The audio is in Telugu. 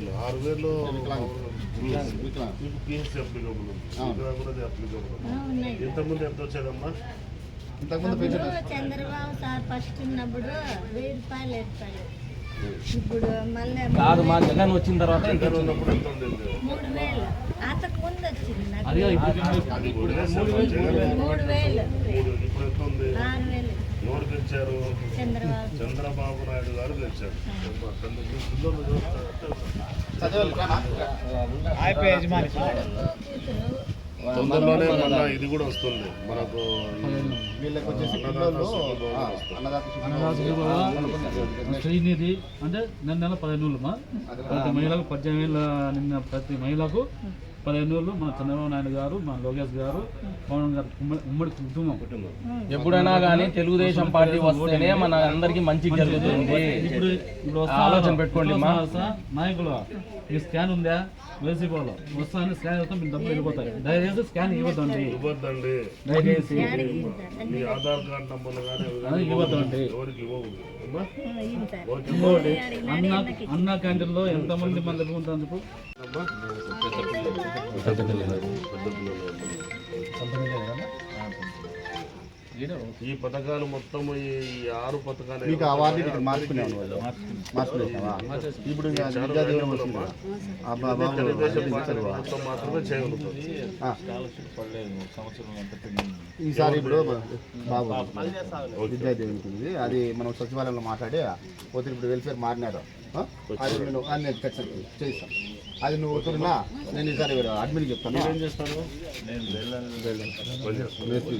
వేలు ఆరు వేలు వికలాంగ్. మీకు పిఎస్సీ అప్లికబుల్ ఉంది. ఇక్కడ కూడా అది అప్లికబుల్ ఉంది. ఆ, ఉన్నాయి. ఇంతకుముందు ఎంత వచ్చేదమ్మా ఇంతకుముందు చంద్రబాబు సార్ ఫస్ట్ ఉన్నప్పుడు వెయ్యి రూపాయలు ఏర్పాయలు ఇప్పుడు మళ్ళీ కాదు మా జగన్ వచ్చిన తర్వాత ఎంత జగన్ ఉన్నప్పుడు ఎంత ఉండేది? మూడు వేలు. అంతకు ముందు వచ్చింది నాకు. మూడు వేలు. ఇప్పుడు ఎంత ఉంది? ఆరు వేలు. గెలిచారు చంద్రబాబు. నాయుడు గారు? కూతురు తొందరలోనే మొన్న ఇది కూడా వస్తుంది. మనకు శ్రీనిధి అంటే నెల నెల పదిహేను రోజులు మా? ప్రతి మహిళకు పద్దెనిమిది ఏళ్ళ నిన్న ప్రతి మహిళకు పదిహేను రోజులు మన చంద్రబాబు నాయుడు గారు మన లోకేష్ గారు పవన్ గారు ఉమ్మడి- ఉమ్మడి కుటుంబం. ఎప్పుడైనా కానీ తెలుగుదేశం పార్టీ వస్తేనే మన అందరికి మంచి జరుగుతుంది. ఇప్పుడు ఆలోచన పెట్టుకోండి మా. నాయకులు మీ స్కాన్ ఉందా? వేసిపోలో. వస్తాను స్కాన్ అవుతాం మీ డబ్బులు వెళ్ళిపోతాయి దయచేసి స్కాన్ ఇవ్వద్దండి. ఇవ్వద్దండి. దయచేసి. మీ ఆధార్ కార్డ్ నంబర్లు కానీ ఇవ్వద్దండి. అన్న అన్న క్యాంటీన్లో ఎంతమంది మంది ఉంటారు ఈ పథకాలు మొత్తం ఈ ఆరు పథకాలు మీకు అవార్డు ఇక్కడ మార్చుకునేసావా ఇప్పుడు. ఆ మాత్రమే ఆ. ఈసారి ఇప్పుడు బాబు విద్యా దీవెనకి ఉంది అది మనం సచివాలయంలో మాట్లాడి పోతే ఇప్పుడు వెల్ఫేర్ మారినారు. ఆ? అది నేను చేయిస్తాను అది నువ్వు వస్తున్నా నేను ఈసారి అడ్మిట్ చెప్తాను. ఏం చేస్తాను మేస్త్రి.